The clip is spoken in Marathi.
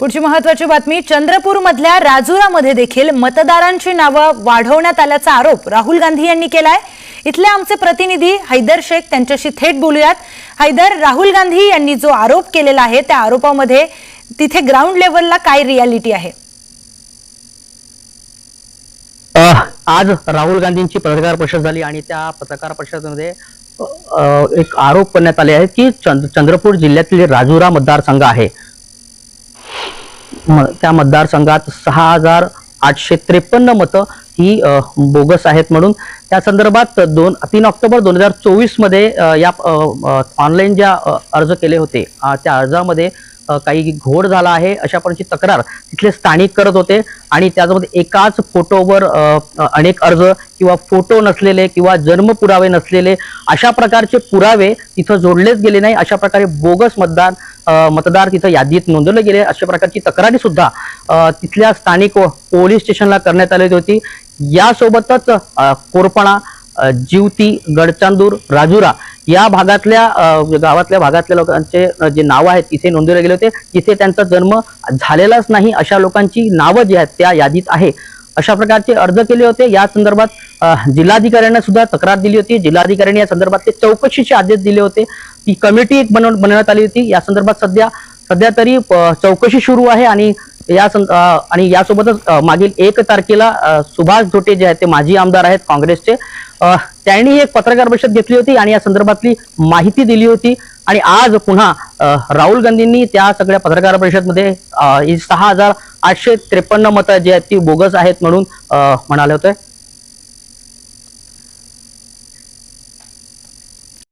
पुढची महत्वाची बातमी चंद्रपूरमधल्या राजुरामध्ये देखील मतदारांची नावं वाढवण्यात आल्याचा आरोप राहुल गांधी यांनी केलाय. इथले आमचे प्रतिनिधी हैदर शेख त्यांच्याशी थेट बोलूयात. हैदर राहुल गांधी यांनी जो आरोप केलेला आहे त्या आरोपामध्ये तिथे ग्राउंड लेवलला काय रियालिटी आहे? आज राहुल गांधींची पत्रकार परिषद झाली आणि त्या पत्रकार परिषदेमध्ये एक आरोप करण्यात आले आहेत की चंद्रपूर जिल्ह्यातील राजुरा मतदारसंघ आहे. त्या मतदारसंघात सहा हजार आठशे त्रेपन्न मतं ही बोगस आहेत म्हणून. त्या संदर्भात दोन तीन ऑक्टोबर दोन हजार चोवीसमध्ये या ऑनलाईन ज्या अर्ज केले होते त्या अर्जामध्ये काही घोड झाला आहे अशा प्रकारची तक्रार तिथले स्थानिक करत होते आणि त्याच्यामध्ये एकाच फोटोवर अनेक अर्ज किंवा फोटो नसलेले किंवा जन्म पुरावे नसलेले अशा प्रकारचे पुरावे तिथं जोडलेच गेले नाही. अशा प्रकारे बोगस मतदान मतदार तिथं यादीत नोंदवले गेले. अशा प्रकारची तक्रारी सुद्धा तिथल्या स्थानिक पोलीस स्टेशनला करण्यात आली होती. यासोबतच कोरपणा जीवती जिवती गडचांदूर राजुरा या भागातल्या गावातल्या भागातल्या लोकांचे जे नावं आहेत तिथे नोंदवले गेले होते. तिथे त्यांचा जन्म झालेलाच नाही. अशा लोकांची नावं जी आहेत त्या यादीत आहे. अशा प्रकारचे अर्ज केले होते. या संदर्भात जिल्हाधिकाऱ्यांना सुद्धा तक्रार दिली होती. जिल्हाधिकाऱ्यांनी या संदर्भात ते चौकशीचे आदेश दिले होते. ती कमिटी एक बनव बनवण्यात आली होती. या संदर्भात सध्या सध्या तरी चौकशी सुरू आहे आणि या सं- आणि यासोबतच मागील एक तारखेला सुभाष धोटे जे आहेत ते माजी आमदार आहेत काँग्रेसचे. त्यांनी एक पत्रकार परिषद घेतली होती आणि या संदर्भातली माहिती दिली होती. आणि आज पुन्हा राहुल गांधींनी त्या सगळ्या पत्रकार परिषदमध्ये सहा हजार आठशे त्रेपन्न मतं जी आहेत ती बोगस आहेत म्हणून म्हणाले होते.